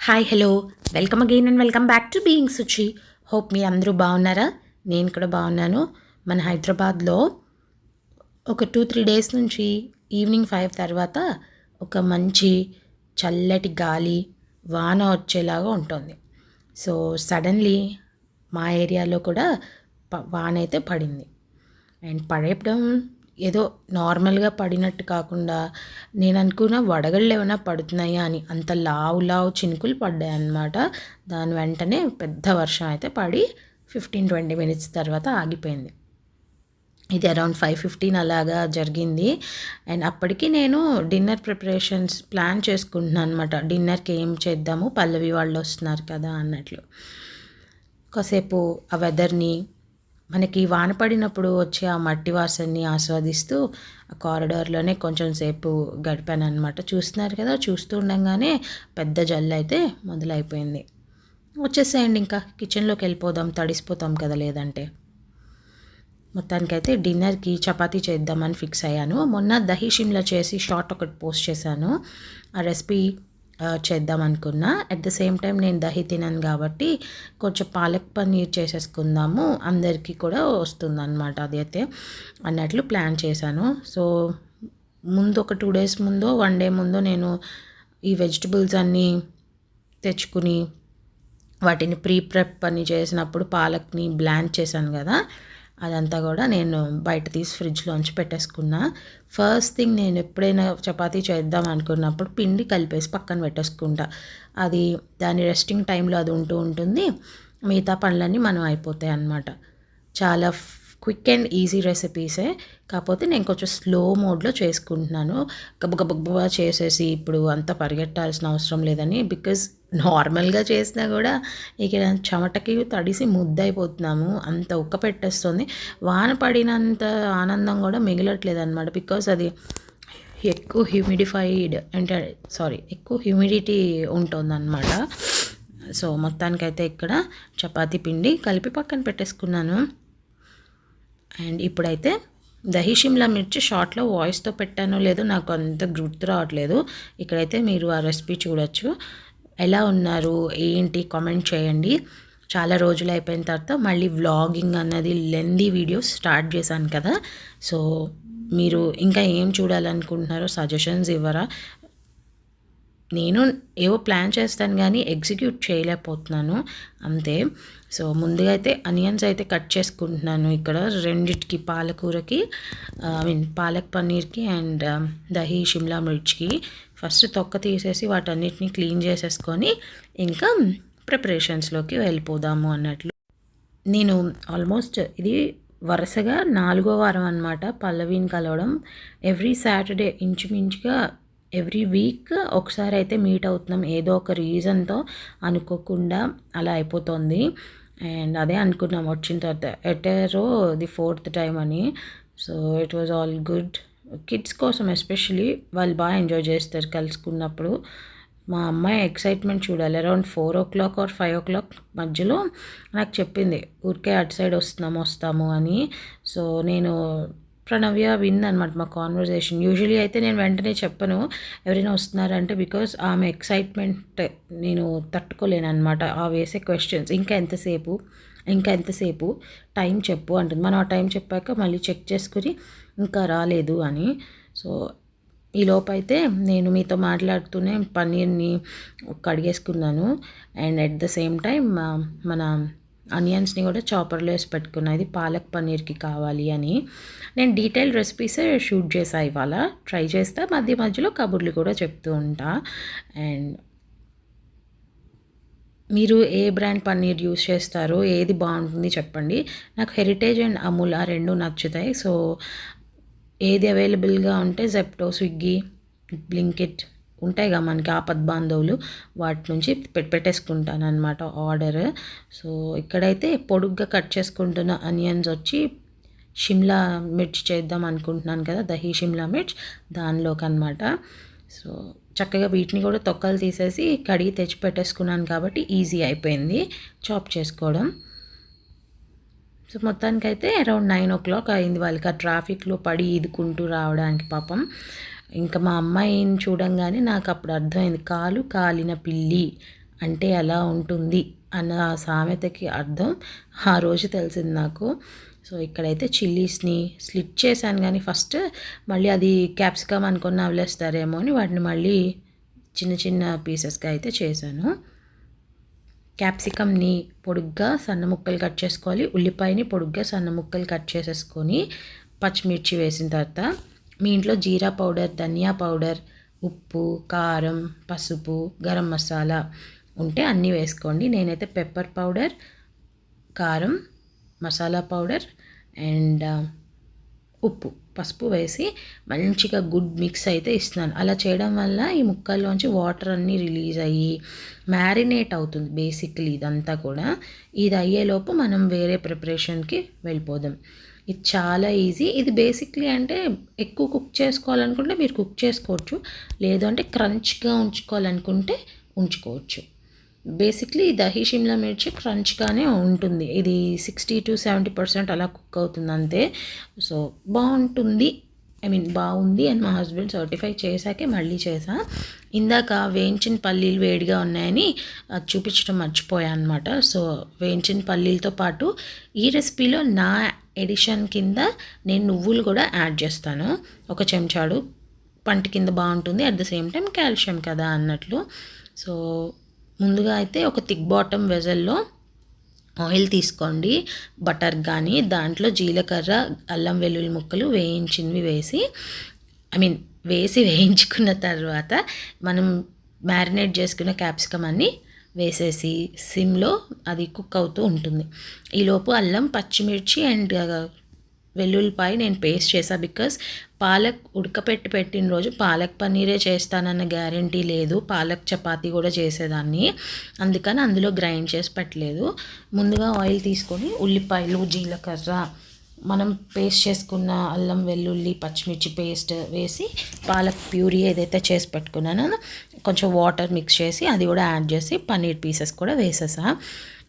Hi hello welcome again and welcome back to being Suchi hope మీ అందరూ బాగున్నారా? నేను కూడా బాగున్నాను. మన హైదరాబాద్లో ఒక టూ త్రీ డేస్ నుంచి ఈవినింగ్ ఫైవ్ తర్వాత ఒక మంచి చల్లటి గాలి వాన వచ్చేలాగా ఉంటుంది. సో సడన్లీ మా ఏరియాలో కూడా వాన అయితే పడింది. అండ్ పడేయడం ఏదో నార్మల్గా పడినట్టు కాకుండా నేను అనుకున్న వడగళ్ళు ఏమైనా పడుతున్నాయా అని అంత లావు లావు చినుకులు పడ్డాయి అన్నమాట దాని వెంటనే పెద్ద వర్షం అయితే పడి ఫిఫ్టీన్ ట్వంటీ మినిట్స్ తర్వాత ఆగిపోయింది. ఇది అరౌండ్ ఫైవ్ ఫిఫ్టీన్ అలాగా జరిగింది. అండ్ అప్పటికి నేను డిన్నర్ ప్రిపరేషన్స్ ప్లాన్ చేసుకుంటున్నాను అనమాట డిన్నర్కి ఏం చేద్దాము? పల్లవి వాళ్ళు వస్తున్నారు కదా అన్నట్లు. కాసేపు ఆ వెదర్ని మనకి వాన పడినప్పుడు వచ్చే ఆ మట్టి వాసనని ఆస్వాదిస్తూ ఆ కారిడార్లోనే కొంచెం సేపు గడిపాను అనమాట చూస్తున్నారు కదా చూస్తూ ఉండగానే పెద్ద జల్లు అయితే మొదలైపోయింది. వచ్చేసేయండి ఇంకా కిచెన్లోకి వెళ్ళిపోదాం తడిసిపోతాం కదా లేదంటే. మొత్తానికైతే డిన్నర్కి చపాతీ చేద్దామని ఫిక్స్ అయ్యాను. మొన్న దహీ షిమ్లా చేసి షార్ట్ ఒకటి పోస్ట్ చేశాను. ఆ రెసిపీ చేద్దాం అనుకున్నా. అట్ ద సేమ్ టైం నేను దహి తినను కాబట్టి కొంచెం పాలక్ పన్నీర్ చేసేసుకుందాము. అందరికీ కూడా వస్తుంది అనమాట అది అయితే అన్నట్లు ప్లాన్ చేశాను. సో ముందు ఒక టూ డేస్ ముందో వన్ డే ముందో నేను ఈ వెజిటబుల్స్ అన్నీ తెచ్చుకుని వాటిని ప్రీ ప్రెప్ అని చేసినప్పుడు పాలక్ని బ్లాంచ్ చేశాను కదా. అదంతా కూడా నేను బయట తీసి ఫ్రిడ్జ్లోంచి పెట్టేసుకున్నా. ఫస్ట్ థింగ్ నేను ఎప్పుడైనా చపాతీ చేద్దాం అనుకున్నప్పుడు పిండి కలిపేసి పక్కన పెట్టేసుకుంటా. అది దాని రెస్టింగ్ టైంలో అది ఉంటూ ఉంటుంది. మిగతా పనులన్నీ మనం అయిపోతాయి అన్నమాట. చాలా క్విక్ అండ్ ఈజీ రెసిపీసే కాకపోతే నేను కొంచెం స్లో మోడ్లో చేసుకుంటున్నాను. గబగబగబా చేసేసి ఇప్పుడు అంత పరిగెట్టాల్సిన అవసరం లేదని బికాజ్ నార్మల్గా చేసినా కూడా ఇక చెమటకి తడిసి ముద్దయిపోతున్నాము. అంత ఉక్క పెట్టేస్తుంది. వాన పడినంత ఆనందం కూడా మిగలట్లేదు అనమాట బికాస్ అది ఎక్కువ హ్యూమిడిఫైడ్ అంటే సారీ ఎక్కువ హ్యూమిడిటీ ఉంటుందన్నమాట. సో మొత్తానికైతే ఇక్కడ చపాతీ పిండి కలిపి పక్కన పెట్టేసుకున్నాను. అండ్ ఇప్పుడైతే దహి షిమ్లా మిర్చి షార్ట్లో వాయిస్తో పెట్టానో లేదో నాకు అంత గుర్తు రావట్లేదు. ఇక్కడైతే మీరు ఆ రెసిపీ చూడొచ్చు. ఎలా ఉన్నారు? ఏంటి? కామెంట్ చేయండి. చాలా రోజులు అయిపోయిన తర్వాత మళ్ళీ వ్లాగింగ్ అన్నది లెందీ వీడియోస్ స్టార్ట్ చేశాను కదా. సో మీరు ఇంకా ఏం చూడాలనుకుంటున్నారో సజెషన్స్ ఇవ్వరా? నేను ఏవో ప్లాన్ చేస్తాను కానీ ఎగ్జిక్యూట్ చేయలేకపోతున్నాను. అంతే. సో ముందుగా అయితే అనియన్స్ అయితే కట్ చేసుకుంటున్నాను ఇక్కడ రెండిటికి పాలకూరకి ఐ మీన్ పాలక్ పన్నీర్కి అండ్ దహి షిమ్లా మిర్చికి. ఫస్ట్ తొక్క తీసేసి వాటన్నిటిని క్లీన్ చేసేసుకొని ఇంకా ప్రిపరేషన్స్లోకి వెళ్ళిపోదాము అన్నట్లు. నేను ఆల్మోస్ట్ ఇది వరుసగా నాలుగో వారం అనమాట పల్లవిని కలవడం. ఎవ్రీ సాటర్డే ఇంచుమించుగా ఎవ్రీ వీక్ ఒకసారి అయితే మీట్ అవుతున్నాం. ఏదో ఒక రీజన్తో అనుకోకుండా అలా అయిపోతుంది. అండ్ అదే అనుకున్నాం వచ్చిన తర్వాత. ఎటరో ది ఫోర్త్ టైం అని. So it was all good. Kids కోసం ఎస్పెషలీ వాళ్ళు బాగా ఎంజాయ్ చేస్తారు కలుసుకున్నప్పుడు. మా అమ్మాయి ఎక్సైట్మెంట్ చూడాలి. Around four o'clock or five o'clock మధ్యలో నాకు చెప్పింది ఊరికే అటు సైడ్ వస్తున్నాము వస్తాము అని. సో నేను ప్రణవ్య విన్ అనమాట మా కాన్వర్జేషన్ యూజువలీ అయితే నేను వెంటనే చెప్పను ఎవరైనా వస్తున్నారంటే బికాస్ ఆమె ఎక్సైట్మెంట్ నేను తట్టుకోలేను అనమాట ఆ వేసే క్వశ్చన్స్ ఇంకా ఎంతసేపు? ఇంకా ఎంతసేపు? టైం చెప్పు అంటుంది. మనం ఆ టైం చెప్పాక మళ్ళీ చెక్ చేసుకుని ఇంకా రాలేదు అని. సో ఈ లోపైతే నేను మీతో మాట్లాడుతూనే పన్నీర్ని కడిగేసుకున్నాను. And at the same time మన ఆనియన్స్ని కూడా చాపర్లో వేసి పెట్టుకున్నది పాలక్ పన్నీర్కి కావాలి అని. నేను డీటెయిల్ రెసిపీసే షూట్ చేసా ఇవాళ. ట్రై చేస్తా. మధ్య మధ్యలో కబుర్లు కూడా చెప్తూ ఉంటా. అండ్ మీరు ఏ బ్రాండ్ పన్నీర్ యూస్ చేస్తారో ఏది బాగుంటుంది చెప్పండి. నాకు హెరిటేజ్ అండ్ అమూల్ ఆ రెండు నచ్చుతాయి. సో ఏది అవైలబుల్గా ఉంటే జెప్టో స్విగ్గీ బ్లింకిట్ ఉంటాయిగా మనకి ఆపద్ బాంధవులు వాటి నుంచి పెట్టేసుకుంటాను అనమాట ఆర్డర్. సో ఇక్కడైతే పొడుగ్గా కట్ చేసుకుంటున్న అనియన్స్ వచ్చి షిమ్లా మిర్చి చేద్దాం అనుకుంటున్నాను కదా దహీ షిమ్లా మిర్చ్ దానిలోకి అనమాట సో చక్కగా వీటిని కూడా తొక్కలు తీసేసి కడిగి తెచ్చి పెట్టేసుకున్నాను కాబట్టి ఈజీ అయిపోయింది చాప్ చేసుకోవడం. సో మొత్తానికైతే అరౌండ్ నైన్ ఓ క్లాక్ అయింది వాళ్ళకి ఆ ట్రాఫిక్లో పడి ఈదుకుంటూ రావడానికి పాపం. ఇంకా మా అమ్మాయిని చూడంగానే నాకు అప్పుడు అర్థమైంది కాలు కాలిన పిల్లి అంటే అలా ఉంటుంది? అన్న సామెతకి అర్థం ఆ రోజు తెలిసింది నాకు. సో ఇక్కడైతే చిల్లీస్ని స్లిట్ చేశాను కానీ ఫస్ట్ మళ్ళీ అది క్యాప్సికమ్ అనుకుని నవ్వులేస్తారేమో అని వాటిని మళ్ళీ చిన్న చిన్న పీసెస్గా అయితే చేశాను. క్యాప్సికమ్ని పొడుగ్గా సన్న ముక్కలు కట్ చేసుకోవాలి ఉల్లిపాయని పొడుగ్గా సన్న ముక్కలు కట్ చేసేసుకొని పచ్చిమిర్చి వేసిన తర్వాత మీ ఇంట్లో జీరా పౌడర్ ధనియా పౌడర్ ఉప్పు కారం పసుపు గరం మసాలా ఉంటే అన్నీ వేసుకోండి. నేనైతే పెప్పర్ పౌడర్ కారం మసాలా పౌడర్ అండ్ ఉప్పు పసుపు వేసి మంచిగా గుడ్ మిక్స్ అయితే ఇస్తున్నాను. అలా చేయడం వల్ల ఈ ముక్కల్లోంచి వాటర్ అన్నీ రిలీజ్ అయ్యి మ్యారినేట్ అవుతుంది బేసిక్లీ ఇదంతా కూడా. ఇది అయ్యేలోపు మనం వేరే ప్రిపరేషన్కి వెళ్ళిపోదాం. ఇది చాలా ఈజీ ఇది బేసిక్లీ అంటే ఎక్కువ కుక్ చేసుకోవాలనుకుంటే మీరు కుక్ చేసుకోవచ్చు. లేదు అంటే క్రంచ్గా ఉంచుకోవాలనుకుంటే ఉంచుకోవచ్చు. బేసిక్లీ దహి షిమ్లా మిర్చి క్రంచ్గానే ఉంటుంది. ఇది సిక్స్టీ టు సెవెంటీ పర్సెంట్ అలా కుక్ అవుతుంది అంతే. సో బాగుంటుంది. ఐ మీన్ బాగుంది అని మా హస్బెండ్ సర్టిఫై చేశాకే మళ్ళీ చేసా ఇందాక వేయించిన పల్లీలు వేడిగా ఉన్నాయని చూపించడం మర్చిపోయా అనమాట సో వేయించిన పల్లీలతో పాటు ఈ రెసిపీలో నా ఎడిషన్ కింద నేను నువ్వులు కూడా యాడ్ చేస్తాను. ఒక చెంచాడు పంట కింద బాగుంటుంది at the same time calcium కదా అన్నట్లు. సో ముందుగా అయితే ఒక థిక్ బాటమ్ వెజల్లో ఆయిల్ తీసుకోండి. బటర్ కానీ దాంట్లో జీలకర్ర అల్లం వెల్లుల్లి ముక్కలు వేయించినవి వేసి ఐ మీన్ వేసి వేయించుకున్న తర్వాత మనం మ్యారినేట్ చేసుకున్న క్యాప్సికమ్ అన్నీ వేసేసి సిమ్లో అది కుక్ అవుతూ ఉంటుంది. ఈలోపు అల్లం పచ్చిమిర్చి అండ్ వెల్లుల్లిపాయ నేను పేస్ట్ చేశాను బికాస్ పాలక్ ఉడకపెట్టి పెట్టిన రోజు పాలక్ పన్నీరే చేస్తానన్న గ్యారంటీ లేదు. పాలక్ చపాతీ కూడా చేసేదాన్ని. అందుకని అందులో గ్రైండ్ చేసి పెట్టలేదు. ముందుగా ఆయిల్ తీసుకొని ఉల్లిపాయలు జీలకర్ర మనం పేస్ట్ చేసుకున్న అల్లం వెల్లుల్లి పచ్చిమిర్చి పేస్ట్ వేసి పాలక్ ప్యూరీ ఏదైతే చేసి పెట్టుకున్నానో కొంచెం వాటర్ మిక్స్ చేసి అది కూడా యాడ్ చేసి పన్నీర్ పీసెస్ కూడా వేసేసా.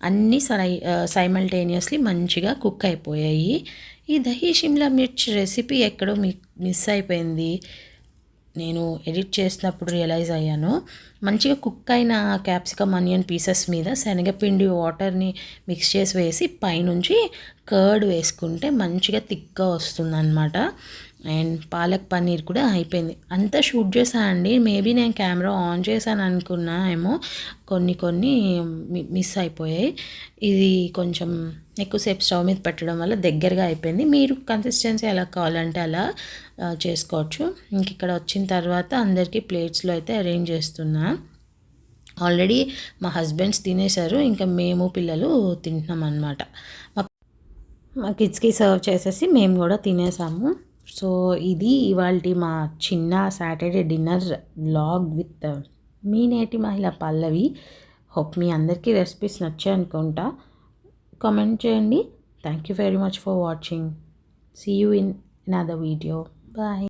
అన్నీ సై సైమల్టేనియస్లీ మంచిగా కుక్ అయిపోయాయి. ఈ దహీ షిమ్లా మిర్చ్ రెసిపీ ఎక్కడో మిక్ మిస్ అయిపోయింది. నేను ఎడిట్ చేసినప్పుడు రియలైజ్ అయ్యాను. మంచిగా కుక్ అయిన క్యాప్సికమ్ ఆనియన్ పీసెస్ మీద శనగపిండి వాటర్ని మిక్స్ చేసి వేసి పైనుంచి కర్డ్ వేసుకుంటే మంచిగా థిక్గా వస్తుందన్నమాట. అండ్ పాలక్ పన్నీర్ కూడా అయిపోయింది. అంతా షూట్ చేశాను అండి. మేబీ నేను కెమెరా ఆన్ చేశాను అనుకున్నా ఏమో. కొన్ని కొన్ని మిస్ అయిపోయాయి. ఇది కొంచెం ఎక్కువసేపు స్టవ్ మీద పెట్టడం వల్ల దగ్గరగా అయిపోయింది. మీరు కన్సిస్టెన్సీ ఎలా కావాలంటే అలా చేసుకోవచ్చు. ఇంక ఇక్కడ వచ్చిన తర్వాత అందరికీ ప్లేట్స్లో అయితే అరేంజ్ చేస్తున్నా. ఆల్రెడీ మా హస్బెండ్స్ తినేశారు. ఇంకా మేము పిల్లలు తింటున్నాం అనమాట మా కిడ్స్కి సర్వ్ చేసేసి మేము కూడా తినేసాము. సో ఇది ఇవాళ మా చిన్న సాటర్డే డిన్నర్ లాగ్ విత్ మీ నేటి మహిళ పల్లవి. హోప్ మీ అందరికీ రెసిపీస్ నచ్చాయి అనుకుంటా. కామెంట్ చేయండి. Thank you very much for watching see you in other video bye